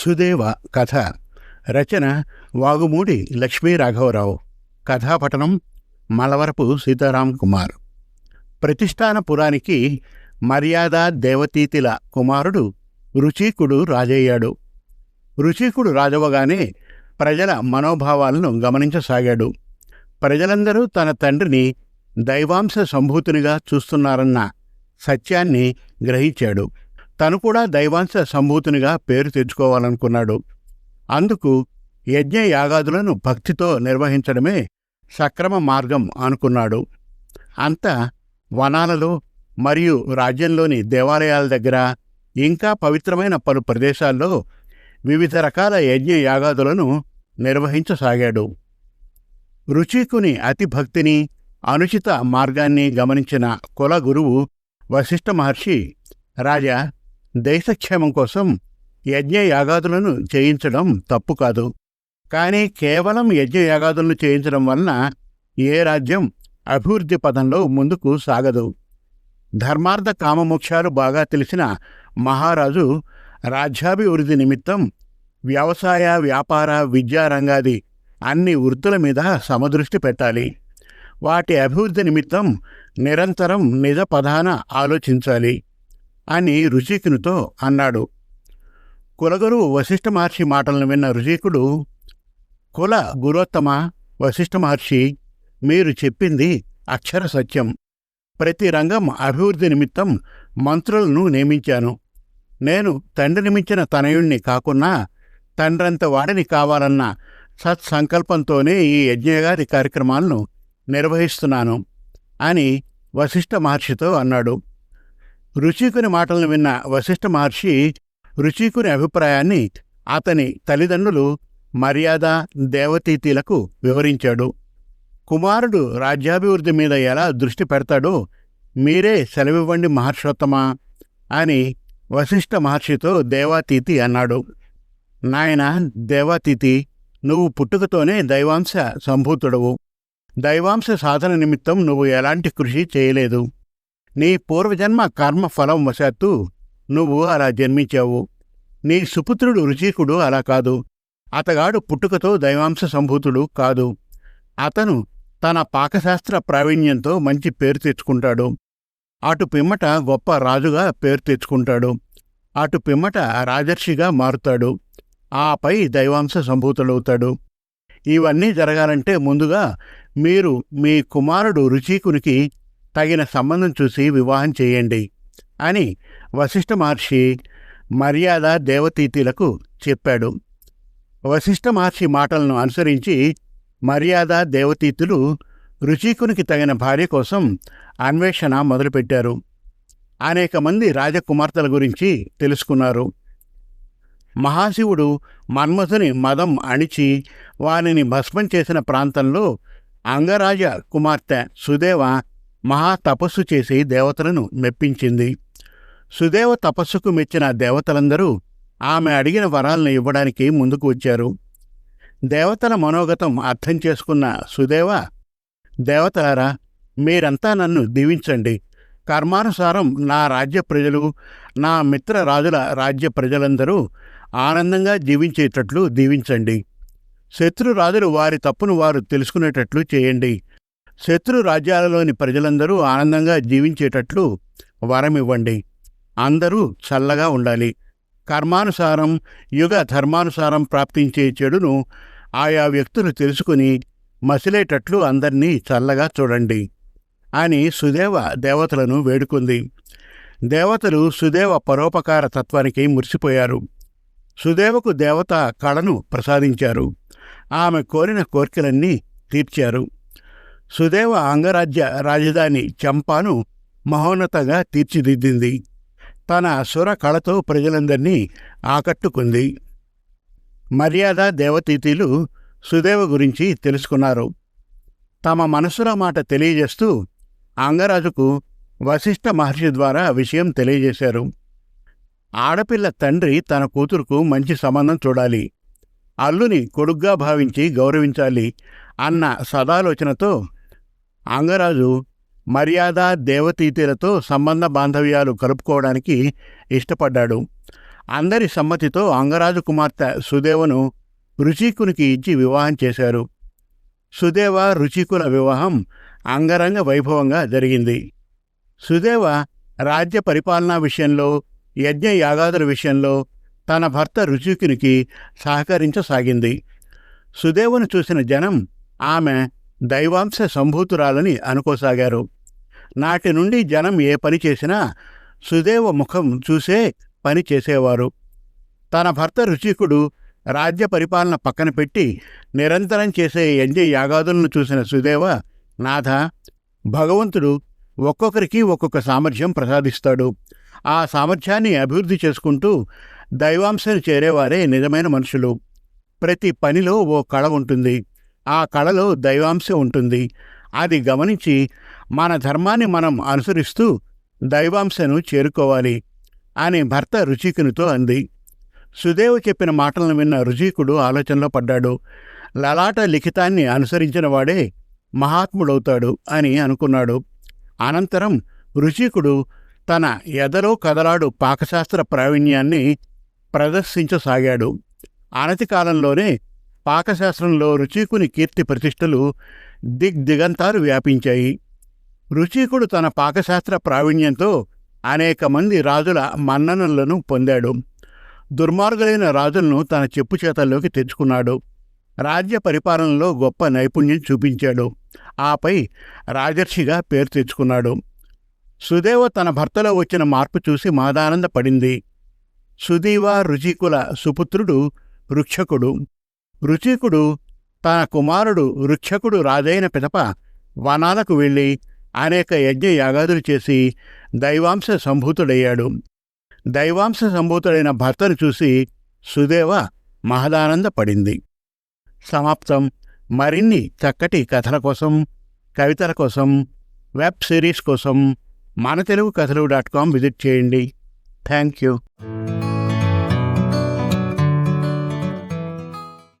సుదేవ కథ. రచన వాగుమూడి లక్ష్మీ రాఘవరావు కథాపఠనం మలవరపు సీతారాం కుమార్. ప్రతిష్టానపురానికి మర్యాద దేవతీతిల కుమారుడు రుచీకుడు రాజయ్యాడు. రుచీకుడు రాజవగానే ప్రజల మనోభావాలను గమనించసాగాడు. ప్రజలందరూ తన తండ్రిని దైవాంశ సంభూతునిగా చూస్తున్నారన్న సత్యాన్ని గ్రహించాడు. తను కూడా దైవాంశ సంభూతునిగా పేరు తెచ్చుకోవాలనుకున్నాడు. అందుకు యజ్ఞ యాగాదులను భక్తితో నిర్వహించడమే సక్రమ మార్గం అనుకున్నాడు. అంతా వనాలలో మరియు రాజ్యంలోని దేవాలయాల దగ్గర ఇంకా పవిత్రమైన పలు ప్రదేశాల్లో వివిధ రకాల యజ్ఞ యాగాదులను నిర్వహించసాగాడు. రుచికుని అతి భక్తిని అనుచిత మార్గాన్ని గమనించిన కుల గురువు వశిష్ఠ మహర్షి రాజా దేశక్షేమం కోసం యజ్ఞ యాగాదులను చేయించడం తప్పు కాదు. కానీ కేవలం యజ్ఞ యాగాదులను చేయించడం వలన ఏ రాజ్యం అభివృద్ధి పదంలో ముందుకు సాగదు. ధర్మార్థ కామమోక్షాలు బాగా తెలిసిన మహారాజు రాజ్యాభివృద్ధి నిమిత్తం వ్యవసాయ వ్యాపార విద్యారంగాది అన్ని వృత్తుల మీద సమదృష్టి పెట్టాలి. వాటి అభివృద్ధి నిమిత్తం నిరంతరం నిజ పదాన ఆలోచించాలి. అని రుచికునితో అన్నాడు. కులగురువు వశిష్ఠ మహర్షి మాటలను విన్న రుచికుడు కుల గురోత్తమ వశిష్ఠ మహర్షి మీరు చెప్పింది అక్షర సత్యం. ప్రతి రంగం అభివృద్ధి నిమిత్తం మంత్రులను నియమించాను. నేను తండ్రి మించిన తనయుణ్ణి కాకున్నా తండ్రంత వాడిని కావాలన్న సత్సంకల్పంతోనే ఈ యజ్ఞగారి కార్యక్రమాలను నిర్వహిస్తున్నాను అని వశిష్ఠ మహర్షితో అన్నాడు. రుచికుని మాటలను విన్న వశిష్ఠ మహర్షి రుచికుని అభిప్రాయాన్ని అతని తల్లిదండ్రులు మర్యాద దేవతీతీలకు వివరించాడు. కుమారుడు రాజ్యాభివృద్ధి మీద ఎలా దృష్టి పెడతాడో మీరే సెలవివ్వండి మహర్షోత్తమా అని వశిష్ఠ మహర్షితో దేవాతీతి అన్నాడు. నాయన దేవాతీతి నువ్వు పుట్టుకతోనే దైవాంశ సంభూతుడవు. దైవాంశ సాధన నిమిత్తం నువ్వు ఎలాంటి కృషి చేయలేదు. నీ పూర్వజన్మ కర్మ ఫలం వశాత్తు నువ్వు అలా జన్మించావు. నీ సుపుత్రుడు రుచికుడు అలా కాదు. అతగాడు పుట్టుకతో దైవాంశ సంభూతుడు కాదు. అతను తన పాకశాస్త్ర ప్రావీణ్యంతో మంచి పేరు తెచ్చుకుంటాడు. అటు పిమ్మట గొప్ప రాజుగా పేరు తెచ్చుకుంటాడు. అటు పిమ్మట రాజర్షిగా మారుతాడు. ఆపై దైవాంశ సంభూతుడవుతాడు ఇవన్నీ జరగాలంటే ముందుగా మీరు మీ కుమారుడు రుచికునికి తగిన సంబంధం చూసి వివాహం చేయండి అని వశిష్ఠ మహర్షి మర్యాద దేవతీతిలకు చెప్పాడు. వశిష్ఠ మహర్షి మాటలను అనుసరించి మర్యాద దేవతీతులు రుచికునికి తగిన భార్య కోసం అన్వేషణ మొదలుపెట్టారు. అనేక మంది రాజకుమార్తెల గురించి తెలుసుకున్నారు. మహాశివుడు మన్మథుని మదం అణిచి వారిని భస్మం చేసిన ప్రాంతంలో అంగరాజ కుమార్తె సుదేవ మహా తపస్సు చేసి దేవతలను మెప్పించింది. సుదేవ తపస్సుకు మెచ్చిన దేవతలందరూ ఆమె అడిగిన వరాలను ఇవ్వడానికి ముందుకు వచ్చారు. దేవతల మనోగతం అర్థం చేసుకున్న సుదేవ దేవతలారా మీరంతా నన్ను దీవించండి. కర్మానుసారం నా రాజ్య ప్రజలు నా మిత్ర రాజుల రాజ్య ప్రజలందరూ ఆనందంగా జీవించేటట్లు దీవించండి. శత్రురాజులు వారి తప్పును వారు తెలుసుకునేటట్లు చేయండి. శత్రు రాజ్యాలలోని ప్రజలందరూ ఆనందంగా జీవించేటట్లు వరమివ్వండి అందరూ చల్లగా ఉండాలి. కర్మానుసారం యుగ ధర్మానుసారం ప్రాప్తించే చెడును ఆయా వ్యక్తులు తెలుసుకుని మసిలేటట్లు అందర్నీ చల్లగా చూడండి అని సుదేవ దేవతలను వేడుకుంది. దేవతలు సుదేవ పరోపకార తత్వానికి మురిసిపోయారు. సుదేవకు దేవత కళను ప్రసాదించారు. ఆమె కోరిన కోరికలన్నీ తీర్చారు. సుదేవ అంగరాజ్య రాజధాని చంపాను మహోన్నతంగా తీర్చిదిద్దింది. తన సుర కళతో ప్రజలందరినీ ఆకట్టుకుంది. మర్యాద దేవతీతీలు సుదేవ గురించి తెలుసుకున్నారు. తమ మనసులో మాట తెలియజేస్తూ అంగరాజుకు వశిష్ఠ మహర్షి ద్వారా విషయం తెలియజేశారు. ఆడపిల్ల తండ్రి తన కూతురుకు మంచి సంబంధం చూడాలి. అల్లుని కొడుగ్గా భావించి గౌరవించాలి అన్న సదాలోచనతో అంగరాజు మర్యాద దేవతీతలతో సంబంధ బాంధవ్యాలు కలుపుకోవడానికి ఇష్టపడ్డాడు. అందరి సమ్మతితో అంగరాజు కుమార్తె సుదేవను రుచికునికి ఇచ్చి వివాహం చేశారు. సుదేవ రుచికుల వివాహం అంగరంగ వైభవంగా జరిగింది. సుదేవ రాజ్య పరిపాలనా విషయంలో యజ్ఞ యాగాదుల విషయంలో తన భర్త రుచికునికి సహకరించసాగింది. సుదేవును చూసిన జనం ఆమె దైవాంశ సంభూతురాలని అనుకోసాగారు. నాటి నుండి జనం ఏ పని చేసినా సుదేవ ముఖం చూసే పని చేసేవారు. తన భర్త రుచికుడు రాజ్య పరిపాలన పక్కన పెట్టి నిరంతరం చేసే యజ్ఞ యాగాదులను చూసిన సుదేవ నాథ భగవంతుడు ఒక్కొక్కరికి ఒక్కొక్క సామర్థ్యం ప్రసాదిస్తాడు. ఆ సామర్థ్యాన్ని అభివృద్ధి చేసుకుంటూ దైవాంశను చేరేవారే నిజమైన మనుషులు. ప్రతి పనిలో ఓ కళ ఉంటుంది. ఆ కళలో దైవాంశం ఉంటుంది. అది గమనించి మన ధర్మాన్ని మనం అనుసరిస్తూ దైవాంశను చేరుకోవాలి అని భర్త రుచికునితో అంది. సుదేవ్ చెప్పిన మాటలను విన్న రుచికుడు ఆలోచనలో పడ్డాడు. లలాట లిఖితాన్ని అనుసరించిన వాడే మహాత్ముడవుతాడు అని అనుకున్నాడు. అనంతరం రుచికుడు తన ఎదలో కదలాడు పాకశాస్త్ర ప్రావీణ్యాన్ని ప్రదర్శించసాగాడు. అనతి కాలంలోనే పాకశాస్త్రంలో రుచికుని కీర్తి ప్రతిష్టలు దిగ్దిగంతాలు వ్యాపించాయి. రుచికుడు తన పాకశాస్త్ర ప్రావీణ్యంతో అనేక మంది రాజుల మన్ననలను పొందాడు. దుర్మార్గులైన రాజులను తన చెప్పు చేతల్లోకి తెచ్చుకున్నాడు. రాజ్య పరిపాలనలో గొప్ప నైపుణ్యం చూపించాడు. ఆపై రాజర్షిగా పేరు తెచ్చుకున్నాడు. సుదేవ తన భర్తలో వచ్చిన మార్పు చూసి మాదానందపడింది. సుదీవ రుచికుల సుపుత్రుడు రుక్షకుడు రుచికుడు తన కుమారుడు రుక్షకుడు రాజైన పిదప వనాలకు వెళ్ళి అనేక యజ్ఞ యాగాదులు చేసి దైవాంశ సంభూతుడయ్యాడు. దైవాంశ సంభూతుడైన భర్తను చూసి సుదేవ మహదానందపడింది సమాప్తం. మరిన్ని చక్కటి కథల కోసం కవితల కోసం వెబ్ సిరీస్ కోసం మన తెలుగు కథలు డాట్ కామ్ విజిట్ చేయండి. Thank you